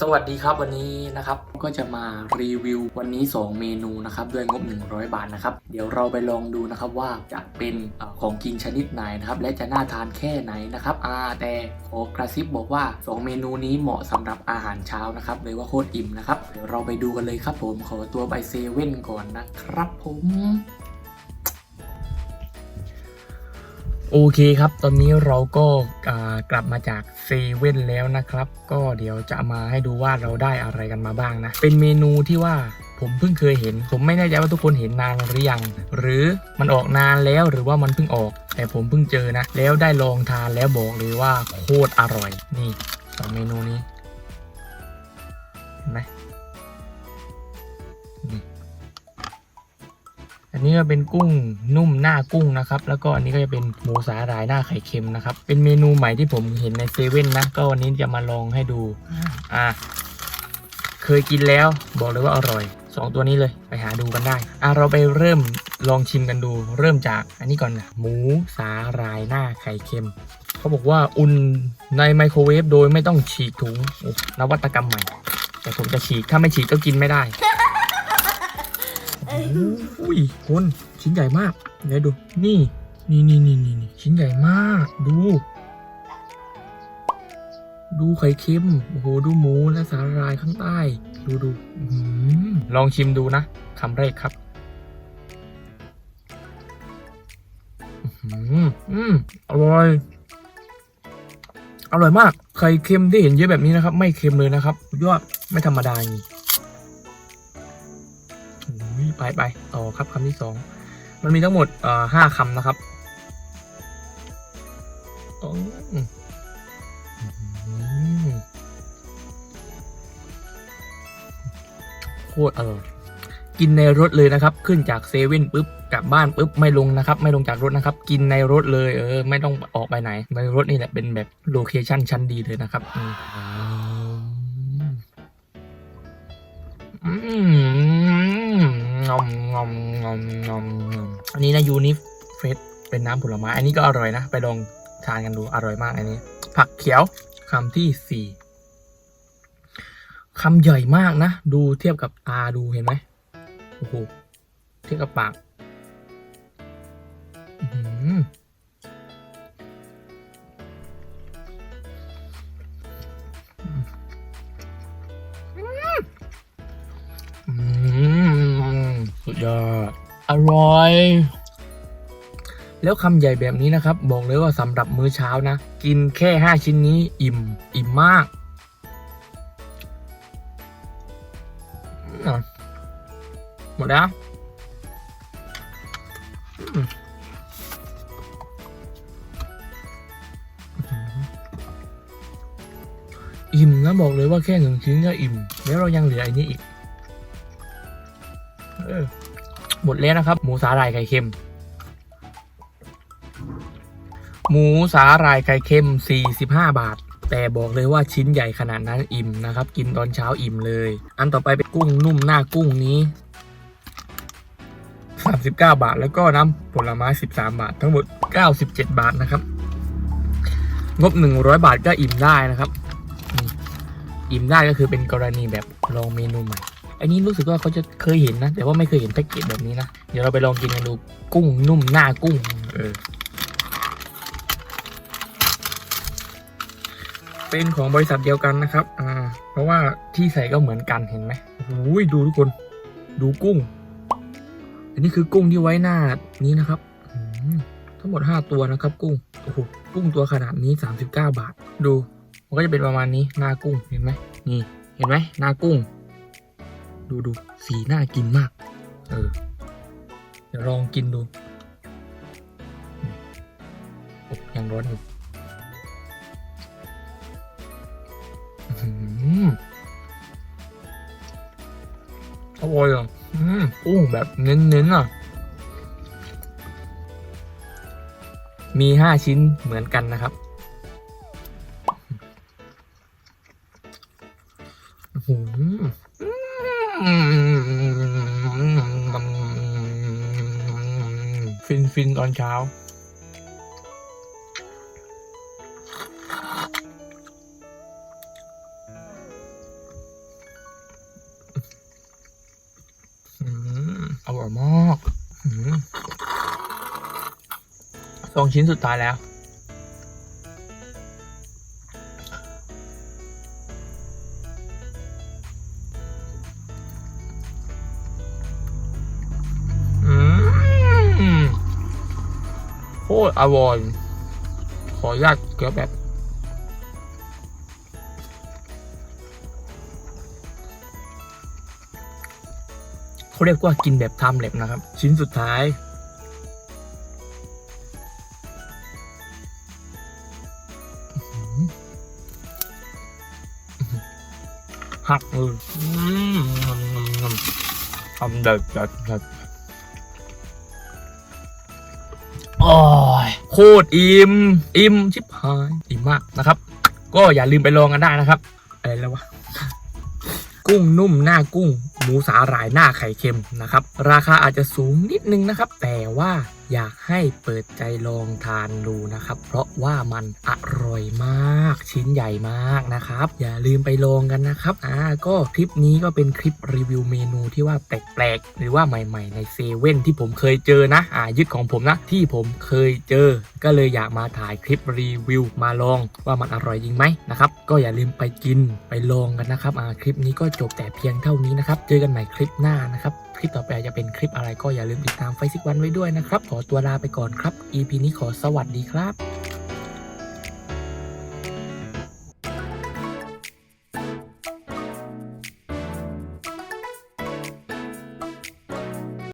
สวัสดีครับวันนี้นะครับก็จะมารีวิววันนี้ 2 เมนูนะครับด้วยงบ 100 บาทนะครับเดี๋ยวเราไปลองดูนะครับว่าจะเป็นของกินชนิดไหนนะครับและจะน่าทานแค่ไหนนะครับอ่าแต่ขอกระซิบบอกว่า 2 เมนูนี้เหมาะสำหรับอาหารเช้านะครับเลยว่าโคตรอิ่มนะครับเดี๋ยวเราไปดูกันเลยครับผมขอตัวไปเซเว่นก่อนนะครับผม โอเคครับ ตอนนี้เราก็กลับมาจากเซเว่นแล้วนะครับ ก็เดี๋ยวจะมาให้ดูว่าเราได้อะไรกันมาบ้างนะ เป็นเมนูที่ว่าผมเพิ่งเคยเห็น ผมไม่แน่ใจว่าทุกคนเห็นนานหรือยัง หรือมันออกนานแล้วหรือว่ามันเพิ่งออก แต่ผมเพิ่งเจอนะ แล้วได้ลองทานแล้วบอกเลยว่าโคตรอร่อย นี่สองเมนูนี้เห็นไหม นี้ก็เป็นกุ้งนุ่มหน้ากุ้งนะครับ แล้วก็อันนี้ก็จะเป็นหมูสาหร่ายหน้าไข่เค็มนะครับ เป็นเมนูใหม่ที่ผมเห็นในเซเว่นนะ ก็วันนี้จะมาลองให้ดู อ่า เคยกินแล้วบอกเลยว่าอร่อยสองตัวนี้เลยไปหาดูกันได้ อะเราไปเริ่มลองชิมกันดู เริ่มจากอันนี้ก่อนนะหมูสาหร่ายหน้าไข่เค็มเขาบอกว่าอุ่นในไมโครเวฟโดยไม่ต้องฉีกถุงนวัตกรรมใหม่ แต่ผมจะฉีกถ้าไม่ฉีกก็กินไม่ได้ อุ้ยคุณชิ้นใหญ่มากเดี๋ยวดู นี่ นี่นี่นี่นี่ชิ้นใหญ่มาก ดู ดูไข่เค็มโอ้โหดูหมูและสาหร่ายข้างใต้ ดูดูอลองชิมดูนะคำแรกครับอืมอร่อย อร่อยมาก ไข่เค็มที่เห็นเยอะแบบนี้นะครับ ไม่เค็มเลยนะครับยอดไม่ธรรมดาจริง อุ๊ยไปไปต่อครับคำที่สองมันมีทั้งหมดเอ่อห้าคำนะครับอืมอืมโคตรอร่อยกินในรถเลยนะครับ ขึ้นจากเซเว่นปุ๊บกลับบ้านปุ๊บไม่ลงนะครับ ไม่ลงจากรถนะครับ กินในรถเลยเออ ไม่ต้องออกไปไหน ในรถนี่แหละเป็นแบบโลเคชั่นชั้นดีเลยนะครับอืมอืมง อมงอมงอมงอมงอมอันนี้นะยูนิเฟสเป็นน้ำผลไม้ อันนี้ก็อร่อยนะ ไปลองทานกันดูอร่อยมากอันนี้ ผักเขียวคำที่สี่คำใหญ่มากนะ ดูเทียบกับตาดูเห็นไหมโอ้โหเทียบกับปาก อืม ยอด อร่อย แล้วคำใหญ่แบบนี้นะครับ บอกเลยว่าสำหรับมื้อเช้านะ กินแค่ 5 ชิ้นนี้อิ่ม อิ่มมากหมดแล้วอิ่มนะบอกเลยว่าแค่หนึ่งชิ้นก็อิ่ม แล้วเรายังเหลืออันนี้อีก เออ หมดแล้วนะครับ หมูสาหร่ายไข่เค็ม หมูสาหร่ายไข่เค็ม 45 บาท แต่บอกเลยว่าชิ้นใหญ่ขนาดนั้นอิ่มนะครับ กินตอนเช้าอิ่มเลย อันต่อไปเป็นกุ้งนุ่มหน้ากุ้งนี้ 39 บาท แล้วก็น้ำผลไม้ 13 บาท ทั้งหมด 97 บาทนะครับ งบ 100 บาทก็อิ่มได้นะครับ อิ่มได้ก็คือเป็นกรณีแบบลองเมนูใหม่ อันนี้รู้สึกว่าเขาจะเคยเห็นนะ แต่ว่าไม่เคยเห็นแพ็กเกจแบบนี้นะ เดี๋ยวเราไปลองกินกันดูกุ้งนุ่มหน้ากุ้ง เออ เป็นของบริษัทเดียวกันนะครับ อ่า เพราะว่าที่ใส่ก็เหมือนกันเห็นไหมโอ้โหดูทุกคน ดูกุ้ง อันนี้คือกุ้งที่ไว้หน้านี้นะครับอืมทั้งหมด 5 ตัวนะครับ กุ้ง โอ้โห กุ้งตัวขนาดนี้ 39 บาท ดู มันก็จะเป็นประมาณนี้ หน้ากุ้ง เห็นไหม นี่ เห็นไหม หน้ากุ้ง ดูดูสีน่ากินมาก เออ เดี๋ยวลองกินดูอ้ยังร้อนอยู่อื้อหืออร่อยอะอืมกุ้งแบบเน้นๆอะ มีห้าชิ้นเหมือนกันนะครับ โอ้โห ฟินตอนเช้าอร่อยมากสองชิ้นสุดท้ายแล้ว ตรอร่อย ขออนุญาตเกือบแบบเขาเรียกว่ากินแบบทม์เล็บนะครับ ชิ้นสุดท้าย หักเลยอืมงำงำงำทำเด็ดเด็ดเด็ด โอ้ยโคตรอิ่มอิ่มชิบหายอิ่มมากนะครับ ก็อย่าลืมไปลองกันได้นะครับ อะไรแล้ววะ กุ้งนุ่มหน้ากุ้ง หมูสาหร่ายหน้าไข่เค็มนะครับ ราคาอาจจะสูงนิดนึงนะครับ แต่ว่าอยากให้เปิดใจลองทานดูนะครับ เพราะว่ามันอร่อยมาก ชิ้นใหญ่มากนะครับ อย่าลืมไปลองกันนะครับอ่าก็คลิปนี้ก็เป็นคลิปรีวิวเมนูที่ว่าแปลกๆหรือว่าใหม่ ๆ ในเซเว่นที่ผมเคยเจอนะอ่ายึดของผมนะที่ผมเคยเจอ ก็เลยอยากมาถ่ายคลิปรีวิวมาลองว่ามันอร่อยจริงไหมนะครับก็อย่าลืมไปกินไปลองกันนะครับอ่าคลิปนี้ก็จบแต่เพียงเท่านี้นะครับเจอกันใหม่คลิปหน้านะครับ คลิปต่อไปจะเป็นคลิปอะไรก็อย่าลืมติดตามไฟซิกวันไว้ด้วยนะครับ ขอตัวลาไปก่อนครับ EP นี้ขอสวัสดีครับ